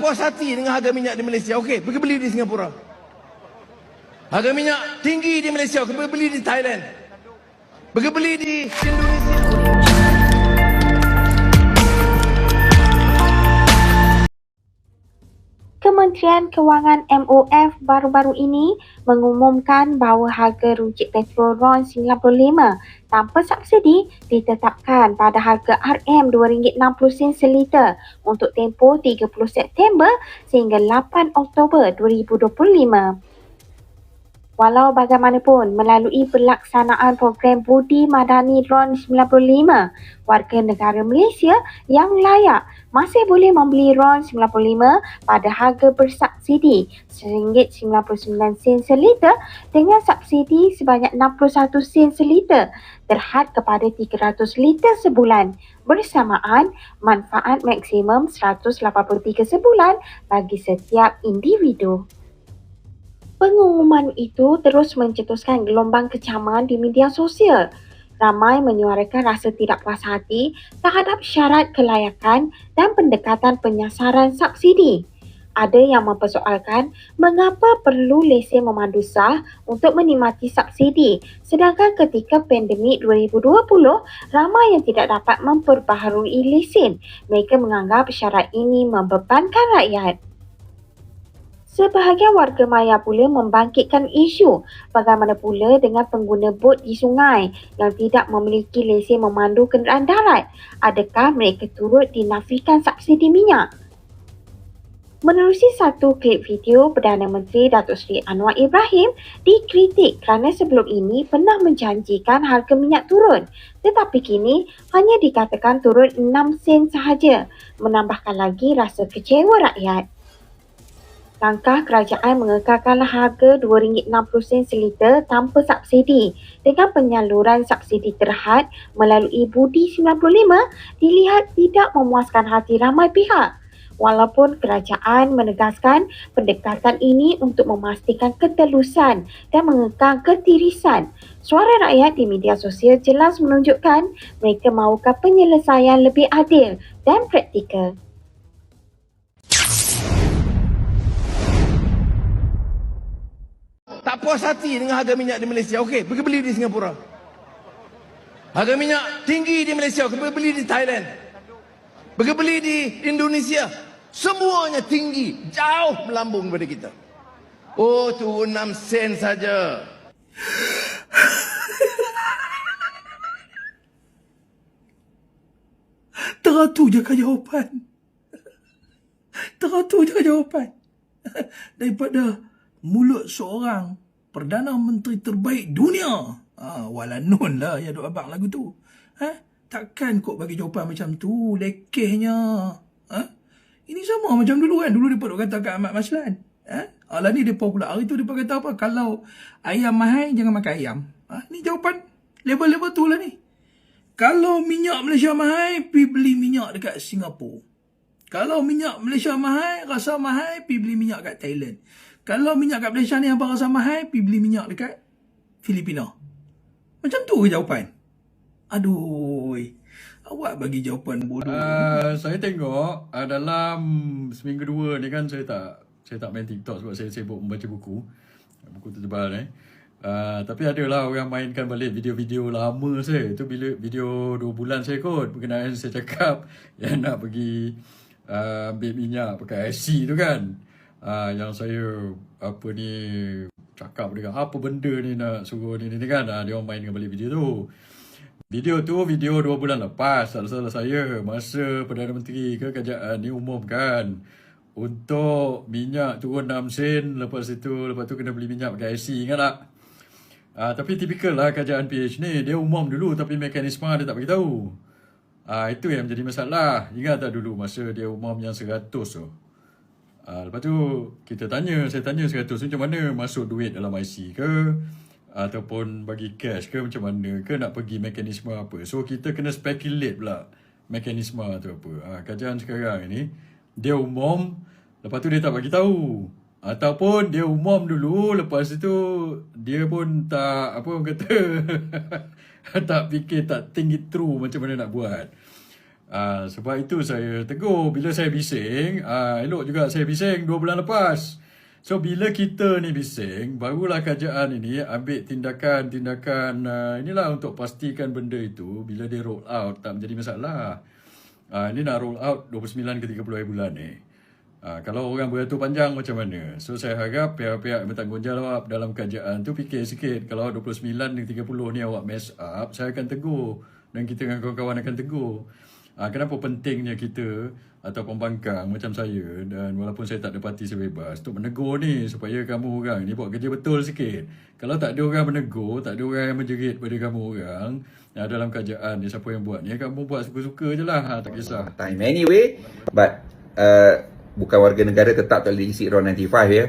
puas hati dengan harga minyak di Malaysia, okey, pergi beli di Singapura. Harga minyak tinggi di Malaysia, pergi beli di Thailand. Pergi beli di Indonesia. Kementerian Kewangan MOF baru-baru ini mengumumkan bahawa harga runcit petrol RON 95 tanpa subsidi ditetapkan pada harga RM RM2.60 seliter untuk tempoh 30 September sehingga 8 Oktober 2025. Walau bagaimanapun, melalui pelaksanaan program Budi Madani RON 95, warga negara Malaysia yang layak masih boleh membeli RON 95 pada harga bersubsidi RM1.99 seliter dengan subsidi sebanyak 61 sen seliter terhad kepada 300 liter sebulan bersamaan manfaat maksimum 183 sebulan bagi setiap individu. Pengumuman itu terus mencetuskan gelombang kecaman di media sosial. Ramai menyuarakan rasa tidak puas hati terhadap syarat kelayakan dan pendekatan penyasaran subsidi. Ada yang mempersoalkan mengapa perlu lesen memandu sah untuk menikmati subsidi sedangkan ketika pandemik 2020 ramai yang tidak dapat memperbaharui lesen. Mereka menganggap syarat ini membebankan rakyat. Sebahagian warga maya pula membangkitkan isu bagaimana pula dengan pengguna bot di sungai yang tidak memiliki lesen memandu kenderaan darat. Adakah mereka turut dinafikan subsidi minyak? Menerusi satu klip video, Perdana Menteri Datuk Seri Anwar Ibrahim dikritik kerana sebelum ini pernah menjanjikan harga minyak turun. Tetapi kini hanya dikatakan turun 6 sen sahaja, menambahkan lagi rasa kecewa rakyat. Langkah kerajaan mengekalkan harga RM2.60 seliter tanpa subsidi dengan penyaluran subsidi terhad melalui Budi 95 dilihat tidak memuaskan hati ramai pihak. Walaupun kerajaan menegaskan pendekatan ini untuk memastikan ketelusan dan mengekang ketirisan, suara rakyat di media sosial jelas menunjukkan mereka mahukan penyelesaian lebih adil dan praktikal. Puas hati dengan harga minyak di Malaysia, okey, pergi beli di Singapura. Harga minyak tinggi di Malaysia, pergi beli di Thailand. Pergi beli di Indonesia. Semuanya tinggi, jauh melambung daripada kita. Oh, turun 6 sen saja. Teratur je kan jawapan. Teratur je kan jawapan. Daripada mulut seorang Perdana Menteri terbaik dunia. Ha, walanun lah ya duk abang lagu tu. Ha? Takkan kok bagi jawapan macam tu? Lekehnya. Ha? Ini sama macam dulu kan. Dulu dia duk kata kat Ahmad Maslan. Ha? Alah ni dia pula. Hari tu dia kata apa? Kalau ayam mahal, jangan makan ayam. Ha? Ni jawapan level-level tu lah ni. Kalau minyak Malaysia mahal, pergi beli minyak dekat Singapura. Kalau minyak Malaysia mahal, rasa mahal, pergi beli minyak kat Thailand. Kalau minyak kat Malaysia ni abang rasa mahal, pergi beli minyak dekat Filipina. Macam tu ke jawapan? Aduh. Awak bagi jawapan bodoh. Uh, saya tengok uh, dalam seminggu dua ni kan saya tak saya tak main TikTok sebab saya sibuk membaca buku. Buku tertebal eh. Uh, tapi ada lah orang mainkan balik video-video lama saya. Itu bila video dua bulan saya kot berkenaan saya cakap yang nak pergi uh, ambil minyak pakai IC tu kan. Uh, yang saya apa ni cakap dengan apa benda ni nak suruh ni ni, ni kan. Uh, dia orang mainkan balik video tu. Video tu video dua bulan lepas tak salah saya masa Perdana Menteri ke kerajaan ni umumkan untuk minyak turun 6 sen lepas itu lepas tu kena beli minyak pakai IC ingat tak? Ah, tapi tipikal lah kerajaan PH ni dia umum dulu tapi mekanisme dia tak beritahu. Ah, itu yang menjadi masalah. Ingat tak dulu masa dia umum yang 100 tu? Ah, lepas tu kita tanya, saya tanya 100 tu macam mana masuk duit dalam IC ke? ataupun bagi cash ke macam mana ke nak pergi mekanisme apa. So kita kena speculate pula mekanisme tu apa. Ha, kerajaan sekarang ni dia umum lepas tu dia tak bagi tahu. Ataupun dia umum dulu lepas itu dia pun tak apa orang kata tak fikir tak think it through macam mana nak buat. Uh, sebab itu saya tegur bila saya bising, uh, elok juga saya bising 2 bulan lepas. So bila kita ni bising, barulah kerajaan ini ambil tindakan-tindakan uh, inilah untuk pastikan benda itu bila dia roll out tak menjadi masalah. Uh, ini nak roll out 29 ke 30 hari bulan ni. Uh, kalau orang beratur panjang macam mana? So saya harap pihak-pihak yang bertanggungjawab dalam kerajaan tu fikir sikit. Kalau 29 dan 30 ni awak mess up, saya akan tegur. Dan kita dengan kawan-kawan akan tegur. Uh, kenapa pentingnya kita atau pembangkang macam saya dan walaupun saya tak ada parti sebebas untuk menegur ni supaya kamu orang ni buat kerja betul sikit. Kalau tak ada orang menegur, tak ada orang yang menjerit pada kamu orang uh, dalam kerajaan ni siapa yang buat ni, kamu buat suka-suka je lah. Ha, tak kisah. time anyway but uh, bukan warga negara tetap tak boleh isi RON 95 ya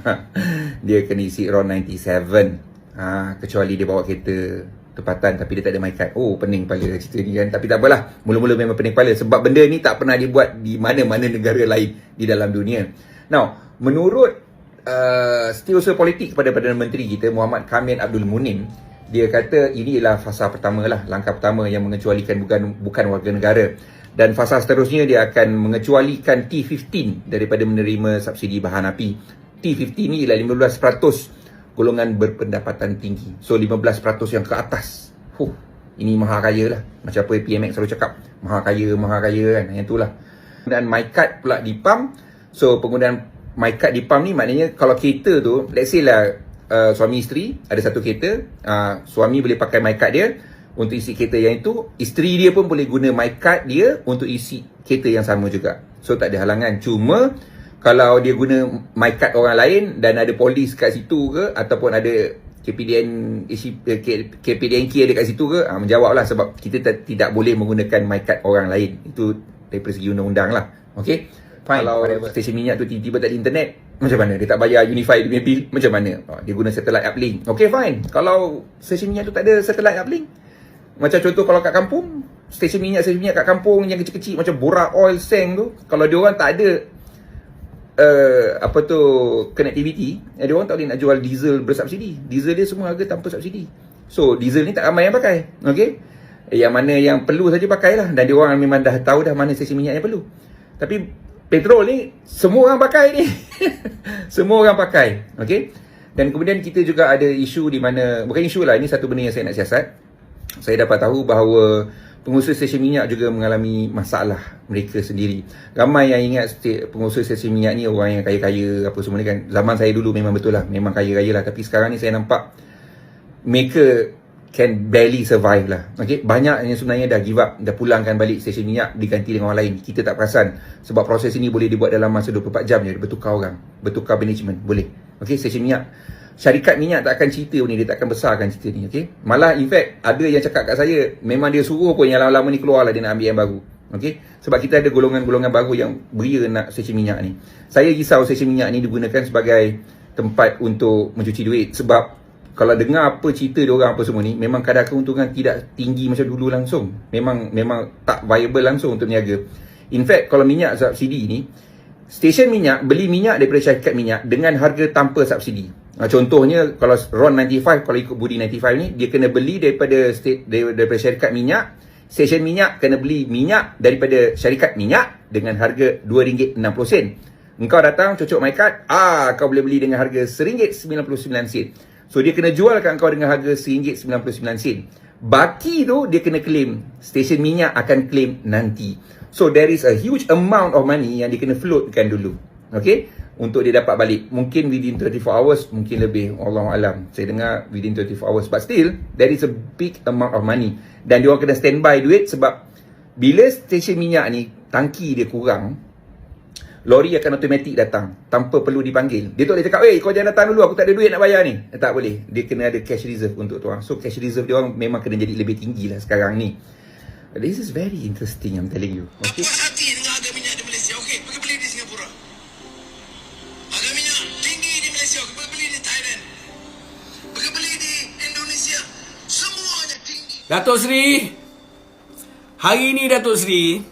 dia kena isi RON 97 ha, kecuali dia bawa kereta tempatan tapi dia tak ada card oh pening kepala cerita ni kan. Tapi tak apalah. Mula-mula memang pening kepala. Sebab benda ni tak pernah dibuat di mana-mana negara lain di dalam dunia. Now menurut uh, setiausaha politik kepada Perdana Menteri kita Muhammad Kamil Abdul Munim dia kata ini adalah fasa pertama lah langkah pertama yang mengecualikan bukan bukan warga negara. Dan fasa seterusnya dia akan mengecualikan T15 daripada menerima subsidi bahan api. T15 ni ialah 15% golongan berpendapatan tinggi. So 15% yang ke atas. Huh, ini maha kaya lah. Macam apa PMX selalu cakap. Maha kaya, maha kaya kan. Yang itulah. Dan my card pula di pump. So penggunaan my card di pump ni maknanya kalau kereta tu, let's say lah uh, suami isteri ada satu kereta. Uh, suami boleh pakai my card dia untuk isi kereta yang itu isteri dia pun boleh guna my card dia untuk isi kereta yang sama juga so tak ada halangan cuma kalau dia guna my card orang lain dan ada polis kat situ ke ataupun ada KPDN eh, K- KPDNK ada kat situ ke ha, menjawablah sebab kita t- tidak boleh menggunakan my card orang lain. Itu daripada segi undang-undang lah. Okey? Fine. Kalau stesen minyak tu tiba-tiba tak ada internet macam mana? Dia tak bayar Unify dia bill macam mana? Oh, dia guna satellite uplink. Okey fine. Kalau stesen minyak tu tak ada satellite uplink macam contoh kalau kat kampung, stesen minyak stesen minyak kat kampung yang kecil-kecil macam Bora Oil Seng tu, kalau dia orang tak ada uh, apa tu connectivity, eh, dia orang tak boleh nak jual diesel bersubsidi. Diesel dia semua harga tanpa subsidi. So diesel ni tak ramai yang pakai. Okey. Yang mana yang perlu saja pakailah dan dia orang memang dah tahu dah mana stesen minyak yang perlu. Tapi petrol ni semua orang pakai ni. semua orang pakai. Okey. Dan kemudian kita juga ada isu di mana bukan isu lah ini satu benda yang saya nak siasat saya dapat tahu bahawa pengusaha stesen minyak juga mengalami masalah mereka sendiri. Ramai yang ingat pengusaha stesen minyak ni orang yang kaya-kaya apa semua ni kan. Zaman saya dulu memang betul lah, memang kaya-kaya lah. Tapi sekarang ni saya nampak mereka can barely survive lah. Okay? Banyak yang sebenarnya dah give up, dah pulangkan balik stesen minyak diganti dengan orang lain. Kita tak perasan. Sebab proses ini boleh dibuat dalam masa 24 jam je. Bertukar orang. Bertukar management. Boleh. Okay? Stesen minyak syarikat minyak tak akan cerita ni dia tak akan besarkan cerita ni okey? Malah in fact ada yang cakap kat saya memang dia suruh pun yang lama-lama ni keluarlah dia nak ambil yang baru okey? Sebab kita ada golongan-golongan baru yang beria nak stesen minyak ni. Saya risau stesen minyak ni digunakan sebagai tempat untuk mencuci duit sebab kalau dengar apa cerita dia orang apa semua ni memang kadar keuntungan tidak tinggi macam dulu langsung. Memang memang tak viable langsung untuk niaga in fact kalau minyak subsidi ni stesen minyak beli minyak daripada syarikat minyak dengan harga tanpa subsidi Contohnya kalau RON 95 kalau ikut Budi 95 ni dia kena beli daripada state daripada syarikat minyak stesen minyak kena beli minyak daripada syarikat minyak dengan harga RM2.60 engkau datang cocok my card ah kau boleh beli dengan harga RM1.99 so dia kena jualkan kau dengan harga RM1.99 baki tu dia kena claim stesen minyak akan claim nanti. So there is a huge amount of money yang dia kena floatkan dulu. Okay untuk dia dapat balik. Mungkin within 24 hours mungkin lebih. Allah alam. Saya dengar within 24 hours. But still there is a big amount of money. Dan dia orang kena standby duit sebab bila stesen minyak ni tangki dia kurang lori akan automatik datang tanpa perlu dipanggil. Dia tu boleh cakap eh kau jangan datang dulu. Aku tak ada duit nak bayar ni. Eh, tak boleh. Dia kena ada cash reserve untuk tu orang so cash reserve dia orang memang kena jadi lebih tinggi lah sekarang ni. This is very interesting I'm telling you. Okay. Datuk Seri Hari ni Datuk Seri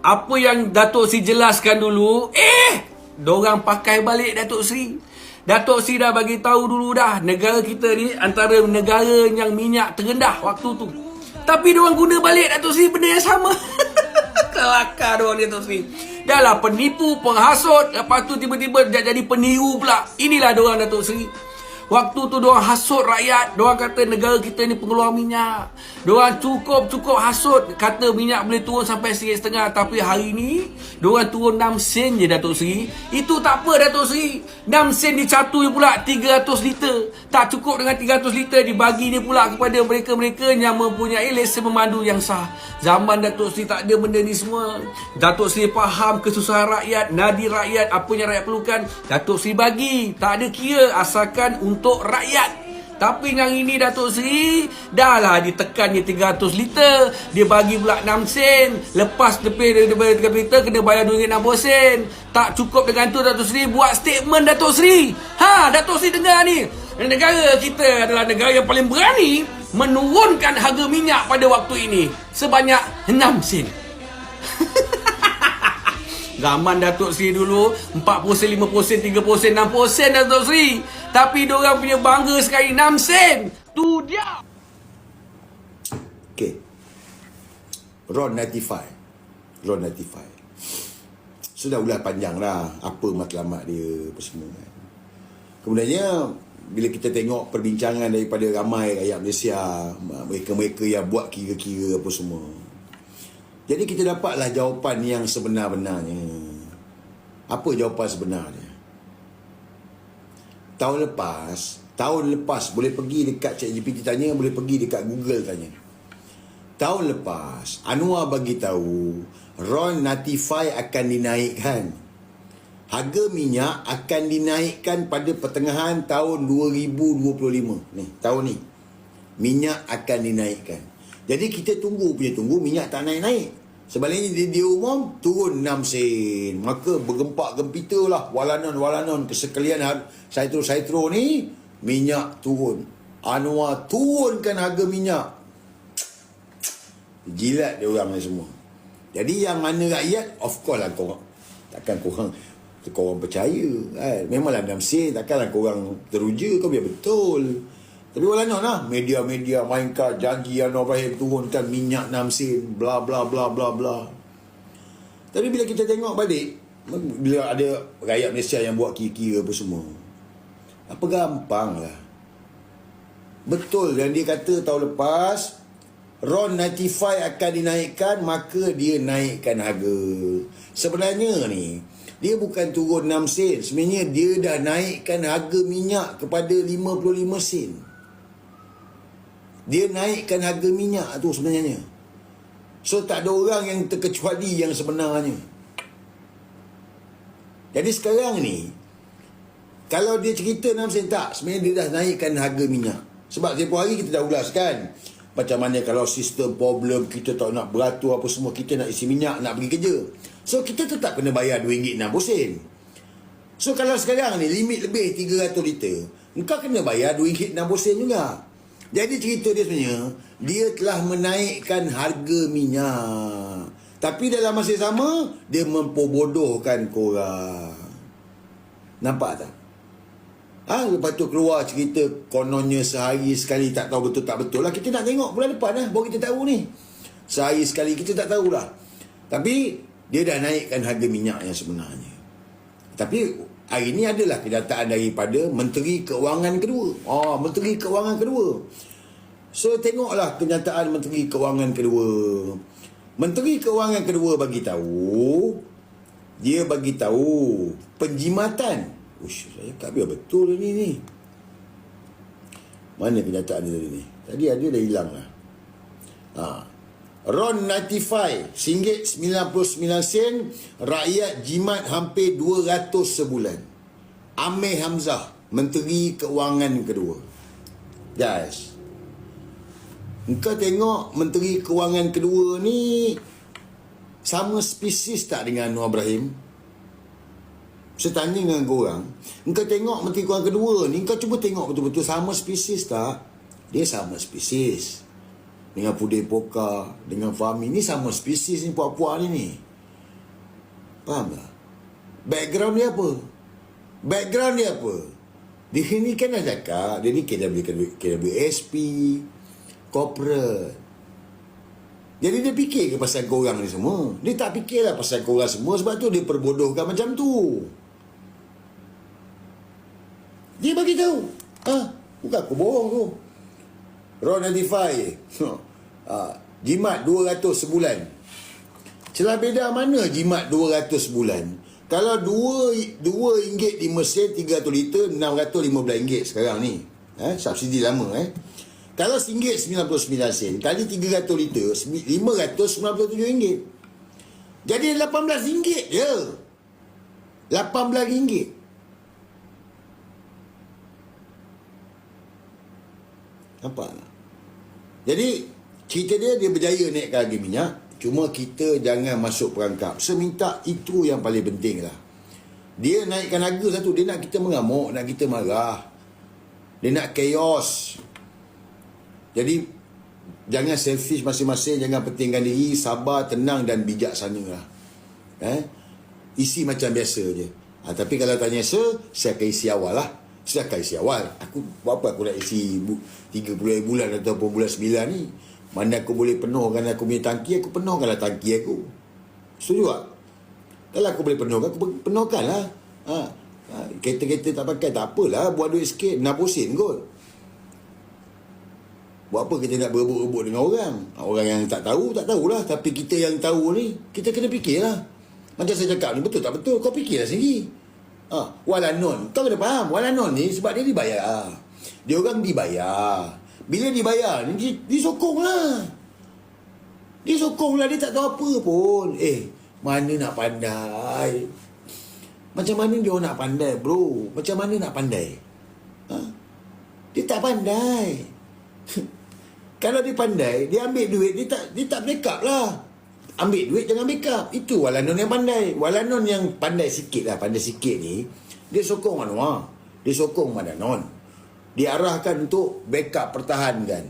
Apa yang Datuk Seri jelaskan dulu Eh Diorang pakai balik Datuk Seri Datuk Seri dah bagi tahu dulu dah Negara kita ni Antara negara yang minyak terendah Waktu tu Tapi diorang guna balik Datuk Seri Benda yang sama Kelakar dia orang ni Datuk Seri. Dah lah penipu, penghasut. Lepas tu tiba-tiba jadi peniru pula. Inilah dia orang Datuk Seri. Waktu tu diorang hasut rakyat. Diorang kata negara kita ni pengeluar minyak. Diorang cukup-cukup hasut. Kata minyak boleh turun sampai RM1.5 Tapi hari ni Diorang turun 6 sen je Datuk Seri. Itu tak apa Datuk Seri. 6 sen dicatui pula 300 liter. Tak cukup dengan 300 liter. Dibagi dia pula kepada mereka-mereka Yang mempunyai lesen memandu yang sah. Zaman Datuk Seri tak ada benda ni semua. Datuk Seri faham kesusahan rakyat Nadi rakyat Apa yang rakyat perlukan. Datuk Seri bagi. Tak ada kira Asalkan untuk rakyat. Tapi yang ini Datuk Seri Dah lah ditekan dia 300 liter. Dia bagi pula 6 sen. Lepas lebih daripada 300 liter Kena bayar RM2.60 sen. Tak cukup dengan tu Datuk Seri Buat statement Datuk Seri. Ha Datuk Seri dengar ni. Negara kita adalah negara yang paling berani Menurunkan harga minyak pada waktu ini. Sebanyak 6 sen Zaman Datuk Seri dulu 40 sen, 50 sen, 30 sen, 60 sen Datuk Seri Tapi diorang punya bangga sekali 6 sen Tu dia Okay. Ron 95. Ron 95. Sudah ulah panjang lah apa matlamat dia apa semua kan. Kemudiannya bila kita tengok perbincangan daripada ramai rakyat Malaysia, mereka-mereka yang buat kira-kira apa semua. Jadi kita dapatlah jawapan yang sebenar-benarnya. Apa jawapan sebenarnya? Tahun lepas, tahun lepas boleh pergi dekat ChatGPT tanya, boleh pergi dekat Google tanya. Tahun lepas, Anwar bagi tahu RON Notify akan dinaikkan. Harga minyak akan dinaikkan pada pertengahan tahun 2025. Ni, tahun ni. Minyak akan dinaikkan. Jadi kita tunggu punya tunggu minyak tak naik-naik. Sebaliknya dia, dia umum turun 6 sen. Maka bergempak gempita lah walanon-walanon kesekalian saitro-saitro ni minyak turun. Anwar turunkan harga minyak. Jilat dia orang ni semua. Jadi yang mana rakyat, of course lah korang. Takkan korang, korang percaya. Kan? Memanglah dalam sen, takkanlah korang teruja, kau biar betul. Tapi walau lah, media-media mainkan janji Anwar Ibrahim turunkan minyak 6 sen, bla bla bla bla bla. Tapi bila kita tengok balik, bila ada rakyat Malaysia yang buat kira-kira apa semua, apa gampang lah. Betul dan dia kata tahun lepas RON 95 akan dinaikkan maka dia naikkan harga. Sebenarnya ni dia bukan turun 6 sen. Sebenarnya dia dah naikkan harga minyak kepada 55 sen. Dia naikkan harga minyak tu sebenarnya. So tak ada orang yang terkecuali yang sebenarnya. Jadi sekarang ni kalau dia cerita 6 sen tak, sebenarnya dia dah naikkan harga minyak. Sebab tempoh hari kita dah ulaskan. Macam mana kalau sistem problem kita tak nak beratur apa semua, kita nak isi minyak, nak pergi kerja. So kita tetap kena bayar RM2.60. So kalau sekarang ni limit lebih 300 liter, engkau kena bayar RM2.60 juga. Jadi cerita dia sebenarnya, dia telah menaikkan harga minyak. Tapi dalam masa yang sama, dia memperbodohkan korang. Nampak tak? Ha, lepas tu keluar cerita kononnya sehari sekali tak tahu betul tak betul lah. Kita nak tengok bulan depan lah. Baru kita tahu ni. Sehari sekali kita tak tahulah. Tapi dia dah naikkan harga minyak yang sebenarnya. Tapi hari ini adalah kenyataan daripada Menteri Keuangan kedua. Oh, Menteri Keuangan kedua. So tengoklah kenyataan Menteri Keuangan kedua. Menteri Keuangan kedua bagi tahu dia bagi tahu penjimatan Ush, saya tak biar betul ni ni. Mana kenyataan dia tadi ni? Tadi ada dah hilang lah. Ha. RON 95, RM99 sen, rakyat jimat hampir 200 sebulan. Amir Hamzah, Menteri Keuangan kedua. Guys, engkau tengok Menteri Keuangan kedua ni sama spesies tak dengan Anwar Ibrahim? Saya tanya dengan korang Engkau tengok Menteri Keuangan kedua ni Engkau cuba tengok betul-betul Sama spesies tak Dia sama spesies Dengan Pudin Poka Dengan Fahmi Ni sama spesies ni Puak-puak ni ni Faham tak Background dia apa Background dia apa Dia ni kan dah cakap Dia ni KW, Corporate Jadi dia fikir ke pasal korang ni semua? Dia tak fikirlah pasal korang semua sebab tu dia perbodohkan macam tu. Dia bagi tahu. Ah, bukan aku bohong tu. Raw 95. ah, jimat 200 sebulan. Celah beda mana jimat 200 sebulan? Kalau 2 2 ringgit di Mesir 300 liter 615 ringgit sekarang ni. Eh, subsidi lama eh. Kalau RM1.99 sen kali 300 liter RM597 ringgit. Jadi RM18 ringgit je. RM18 ringgit. Nampak? Jadi cerita dia dia berjaya naikkan harga minyak. Cuma kita jangan masuk perangkap. Seminta itu yang paling penting lah. Dia naikkan harga satu. Dia nak kita mengamuk Nak kita marah. Dia nak chaos. Jadi Jangan selfish masing-masing. Jangan pentingkan diri. Sabar, tenang dan bijaksana lah. Eh? Isi macam biasa je. Ha, Tapi kalau tanya saya Saya akan isi awal lah Saya akan isi awal Aku buat apa aku nak isi bu, 30 bulan Ataupun bulan 9 ni mana aku boleh penuhkan aku punya tangki, aku penuhkanlah tangki aku. Setuju tak? Kalau aku boleh penuhkan, aku penuhkan lah. Ha. ha. Kereta-kereta tak pakai, tak apalah. Buat duit sikit, 60 sen kot. Buat apa kita nak berebut-rebut dengan orang? Ha, Orang yang tak tahu, tak tahulah. Tapi kita yang tahu ni, kita kena fikirlah. Macam saya cakap ni, betul tak betul? Kau fikirlah sendiri. Ha. Walanon, kau kena faham. Walanon ni sebab dia dibayar. Dia orang dibayar. Bila dibayar ni di, disokonglah. Disokonglah dia tak tahu apa pun. Eh, mana nak pandai? Macam mana dia nak pandai, bro? Macam mana nak pandai? Ha? Dia tak pandai. Kalau dia pandai, dia ambil duit, dia tak dia tak backup lah. Ambil duit jangan backup. Itu Walanon yang pandai. Walanon yang pandai sikit lah, pandai sikit ni, dia sokong Anwar. Dia sokong Madanon diarahkan untuk backup pertahankan.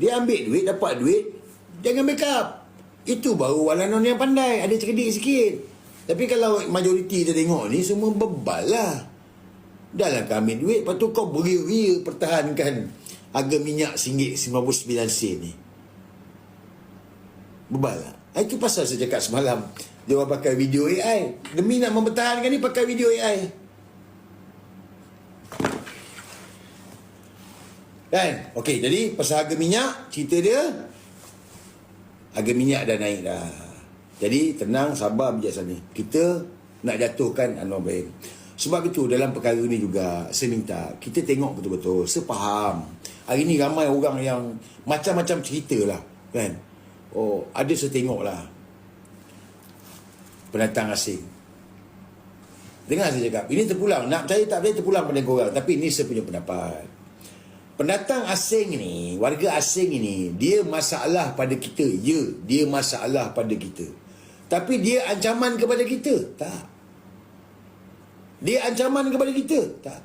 Dia ambil duit, dapat duit, jangan backup. Itu baru walanon yang pandai, ada cerdik sikit. Tapi kalau majoriti dia tengok ni, semua bebal lah. Dah lah kau ambil duit, lepas tu kau beri-ria pertahankan harga minyak RM1.99 sen ni. Bebal lah. Itu pasal saya cakap semalam, dia orang pakai video AI. Demi nak mempertahankan ni, pakai video AI. Kan? Okey, jadi pasal harga minyak, cerita dia harga minyak dah naik dah. Jadi tenang, sabar, bijaksana. Kita nak jatuhkan Anwar Ibrahim. Sebab itu dalam perkara ni juga saya minta kita tengok betul-betul, sepaham. Hari ni ramai orang yang macam-macam cerita lah. Kan? Oh, ada saya tengok lah. Pendatang asing. Dengar saya cakap, ini terpulang. Nak percaya tak percaya terpulang pada korang. Tapi ini saya punya pendapat pendatang asing ni, warga asing ini, dia masalah pada kita. Ya, dia masalah pada kita. Tapi dia ancaman kepada kita? Tak. Dia ancaman kepada kita? Tak.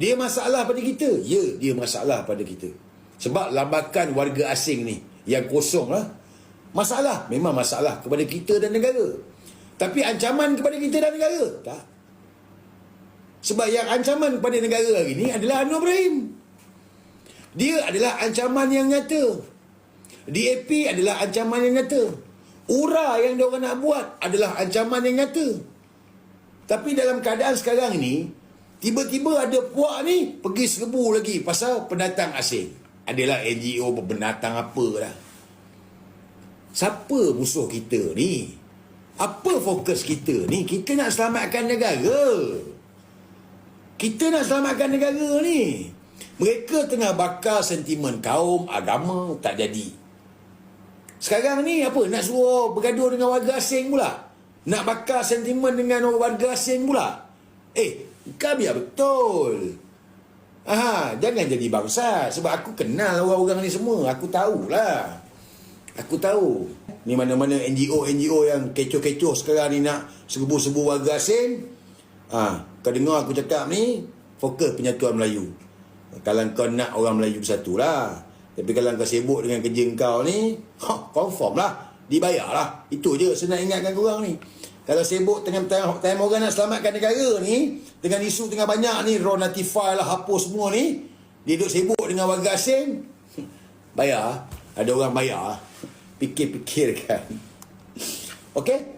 Dia masalah pada kita? Ya, dia masalah pada kita. Sebab lambakan warga asing ni, yang kosong lah, masalah. Memang masalah kepada kita dan negara. Tapi ancaman kepada kita dan negara? Tak. Sebab yang ancaman kepada negara hari ni adalah Anwar Ibrahim. Dia adalah ancaman yang nyata. DAP adalah ancaman yang nyata. URA yang dia orang nak buat adalah ancaman yang nyata. Tapi dalam keadaan sekarang ni, tiba-tiba ada puak ni pergi serbu lagi pasal pendatang asing. Adalah NGO pendatang apa dah. Siapa musuh kita ni? Apa fokus kita ni? Kita nak selamatkan negara. Kita nak selamatkan negara ni. Mereka tengah bakar sentimen kaum, agama, tak jadi. Sekarang ni apa? Nak suruh bergaduh dengan warga asing pula? Nak bakar sentimen dengan warga asing pula? Eh, kau biar betul. Aha, jangan jadi bangsa. Sebab aku kenal orang-orang ni semua. Aku tahulah. Aku tahu. Ni mana-mana NGO-NGO yang kecoh-kecoh sekarang ni nak serbu-serbu warga asing. Ah, kau dengar aku cakap ni, fokus penyatuan Melayu. Kalau kau nak orang Melayu bersatu lah. Tapi kalau kau sibuk dengan kerja kau ni, ha, confirm lah. Dibayar lah. Itu je nak ingatkan korang ni. Kalau sibuk tengah time orang nak selamatkan negara ni, dengan isu tengah banyak ni, raw notify lah, hapus semua ni, dia duduk sibuk dengan warga asing, bayar. Ada orang bayar. fikir-fikirkan. Okey?